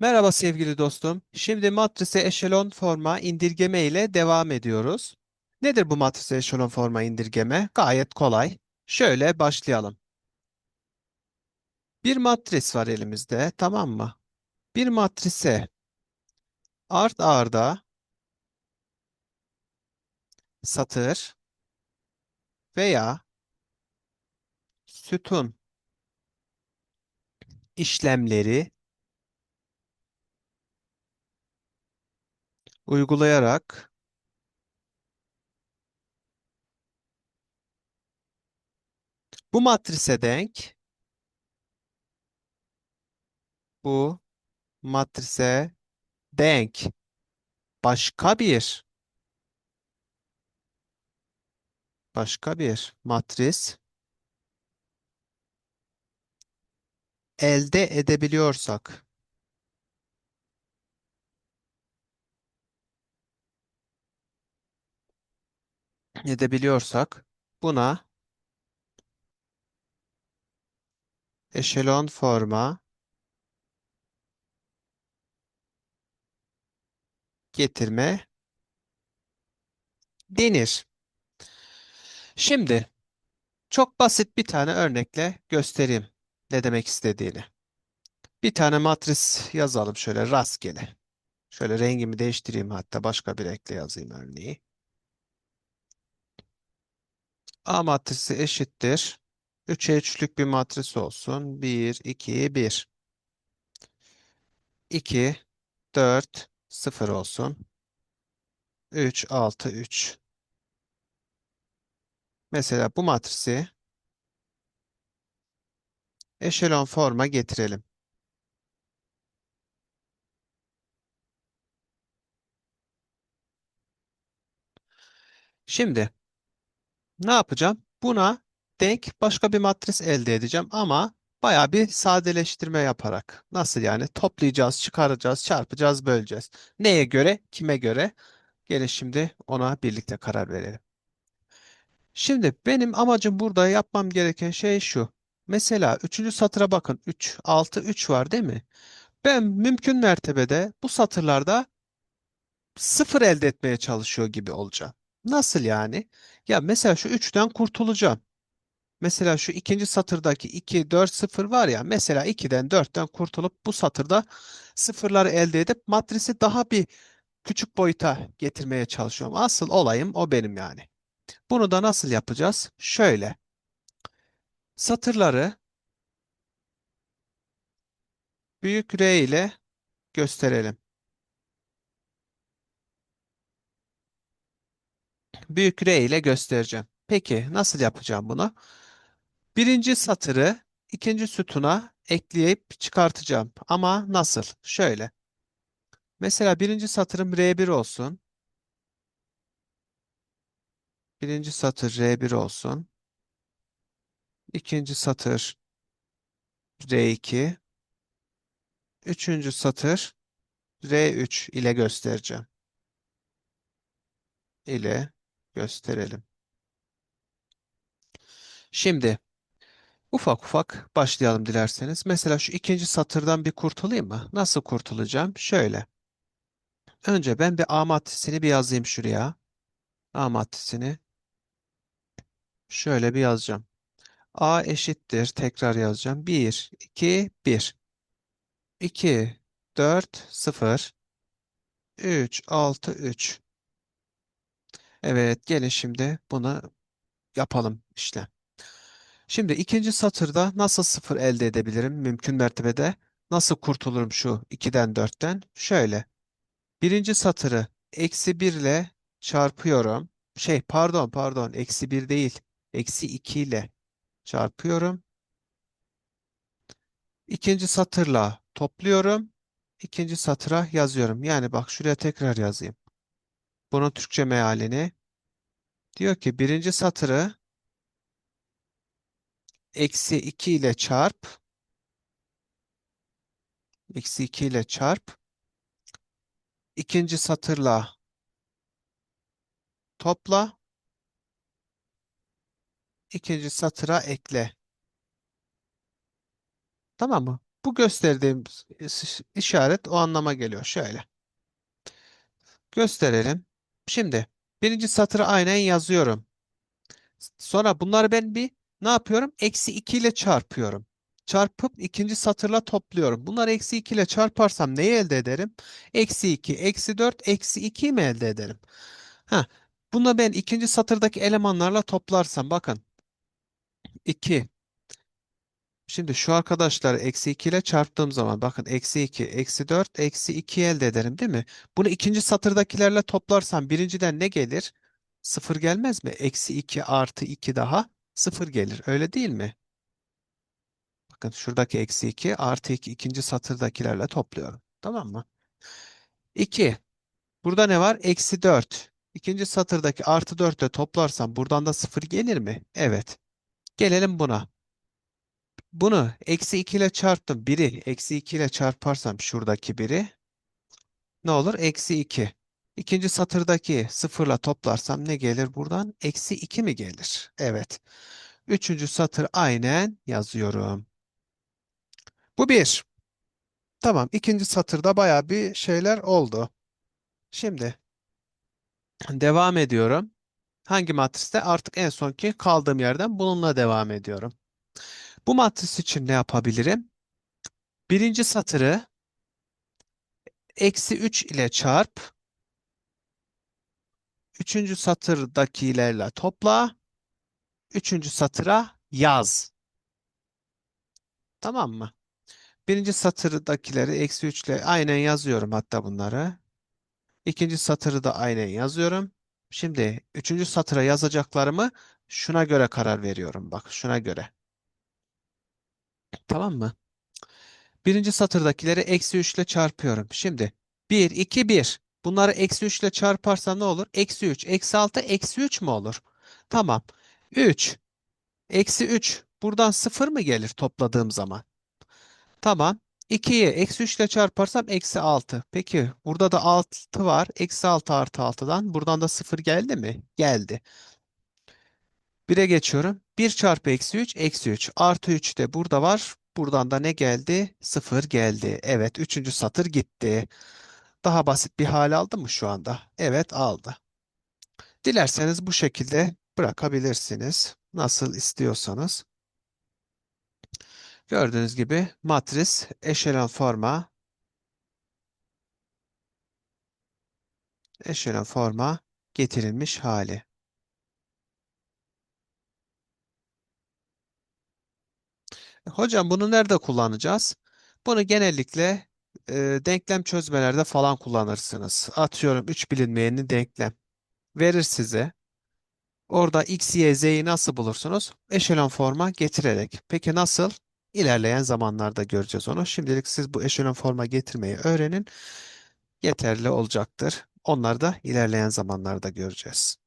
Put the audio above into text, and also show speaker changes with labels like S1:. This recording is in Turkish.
S1: Merhaba sevgili dostum. Şimdi matrise eşelon forma indirgeme ile devam ediyoruz. Nedir bu matrise eşelon forma indirgeme? Gayet kolay. Şöyle başlayalım. Bir matris var elimizde, tamam mı? Bir matrise art arda satır veya sütun işlemleri uygulayarak bu matrise denk bu matrise denk başka bir başka bir matris elde edebiliyorsak edebiliyorsak buna eşelon forma getirme denir. Şimdi çok basit bir tane örnekle göstereyim ne demek istediğini. Bir tane matris yazalım şöyle rastgele. Şöyle rengimi değiştireyim hatta başka bir renkle yazayım örneği. A matrisi eşittir. 3'e 3'lük bir matris olsun. 1, 2, 1. 2, 4, 0 olsun. 3, 6, 3. Mesela bu matrisi eşelon forma getirelim. Şimdi ne yapacağım? Buna denk başka bir matris elde edeceğim ama baya bir sadeleştirme yaparak. Nasıl yani? Toplayacağız, çıkaracağız, çarpacağız, böleceğiz. Neye göre? Kime göre? Gelin şimdi ona birlikte karar verelim. Şimdi benim amacım burada yapmam gereken şey şu. Mesela 3. satıra bakın. 3, 6, 3 var değil mi? Ben mümkün mertebede bu satırlarda sıfır elde etmeye çalışıyor gibi olacağım. Nasıl yani? Ya mesela şu 3'ten kurtulacağım. Mesela şu ikinci satırdaki 2, 4, 0 var ya. Mesela 2'den 4'ten kurtulup bu satırda sıfırları elde edip matrisi daha bir küçük boyuta getirmeye çalışıyorum. Asıl olayım o benim yani. Bunu da nasıl yapacağız? Şöyle. Satırları büyük R ile gösterelim. Büyük R ile göstereceğim. Peki nasıl yapacağım bunu? Birinci satırı ikinci sütuna ekleyip çıkartacağım. Ama nasıl? Şöyle. Mesela birinci satırım R1 olsun. Birinci satır R1 olsun. İkinci satır R2. Üçüncü satır R3 ile göstereceğim. ile gösterelim. Şimdi ufak ufak başlayalım dilerseniz. Mesela şu ikinci satırdan bir kurtulayım mı? Nasıl kurtulacağım? Şöyle. Önce ben bir A matrisini bir yazayım şuraya. A matrisini şöyle bir yazacağım. A eşittir. Tekrar yazacağım. 1, 2, 1. 2, 4, 0. 3, 6, 3. Evet gelin şimdi bunu yapalım işte. Şimdi ikinci satırda nasıl sıfır elde edebilirim mümkün mertebede? Nasıl kurtulurum şu 2'den 4'ten? Şöyle. Birinci satırı eksi 1 ile çarpıyorum. Şey pardon pardon eksi 1 değil. Eksi 2 ile çarpıyorum. İkinci satırla topluyorum. İkinci satıra yazıyorum. Yani bak şuraya tekrar yazayım. Bunun Türkçe mealini. Diyor ki birinci satırı eksi 2 ile çarp. Eksi 2 ile çarp. İkinci satırla topla. İkinci satıra ekle. Tamam mı? Bu gösterdiğim iş- işaret o anlama geliyor. Şöyle gösterelim. Şimdi birinci satırı aynen yazıyorum. Sonra bunları ben bir ne yapıyorum? Eksi 2 ile çarpıyorum. Çarpıp ikinci satırla topluyorum. Bunları eksi 2 ile çarparsam neyi elde ederim? Eksi 2, eksi 4, eksi 2 mi elde ederim? Ha, bunu ben ikinci satırdaki elemanlarla toplarsam bakın 2. Şimdi şu arkadaşları eksi 2 ile çarptığım zaman bakın eksi 2, eksi 4, eksi 2 elde ederim değil mi? Bunu ikinci satırdakilerle toplarsam birinciden ne gelir? Sıfır gelmez mi? Eksi 2 artı 2 daha sıfır gelir. Öyle değil mi? Bakın şuradaki eksi 2 artı 2 ikinci satırdakilerle topluyorum. Tamam mı? 2. Burada ne var? Eksi 4. İkinci satırdaki artı 4 ile toplarsam buradan da sıfır gelir mi? Evet. Gelelim buna. Bunu eksi 2 ile çarptım. Biri eksi 2 ile çarparsam şuradaki biri ne olur? Eksi 2. İkinci satırdaki sıfırla toplarsam ne gelir buradan? Eksi 2 mi gelir? Evet. Üçüncü satır aynen yazıyorum. Bu bir. Tamam. ikinci satırda baya bir şeyler oldu. Şimdi devam ediyorum. Hangi matriste? Artık en sonki kaldığım yerden bununla devam ediyorum. Bu matris için ne yapabilirim? Birinci satırı eksi 3 ile çarp. Üçüncü satırdakilerle topla. Üçüncü satıra yaz. Tamam mı? Birinci satırdakileri eksi 3 ile aynen yazıyorum hatta bunları. İkinci satırı da aynen yazıyorum. Şimdi üçüncü satıra yazacaklarımı şuna göre karar veriyorum. Bak şuna göre. Tamam mı? Birinci satırdakileri eksi 3 ile çarpıyorum. Şimdi 1, 2, 1. Bunları eksi 3 ile çarparsam ne olur? Eksi 3, eksi 6, eksi 3 mü olur? Tamam. 3, eksi 3. Buradan 0 mı gelir topladığım zaman? Tamam. 2'yi eksi 3 ile çarparsam eksi 6. Peki burada da 6 var. Eksi 6 artı 6'dan. Buradan da 0 geldi mi? Geldi. 1'e geçiyorum. 1 çarpı eksi 3 eksi 3. Artı 3 de burada var. Buradan da ne geldi? 0 geldi. Evet. Üçüncü satır gitti. Daha basit bir hal aldı mı şu anda? Evet aldı. Dilerseniz bu şekilde bırakabilirsiniz. Nasıl istiyorsanız. Gördüğünüz gibi matris eşelon forma eşelon forma getirilmiş hali. Hocam bunu nerede kullanacağız? Bunu genellikle e, denklem çözmelerde falan kullanırsınız. Atıyorum 3 bilinmeyeni denklem verir size. Orada x, y, z'yi nasıl bulursunuz? Eşelon forma getirerek. Peki nasıl? İlerleyen zamanlarda göreceğiz onu. Şimdilik siz bu eşelon forma getirmeyi öğrenin. Yeterli olacaktır. Onları da ilerleyen zamanlarda göreceğiz.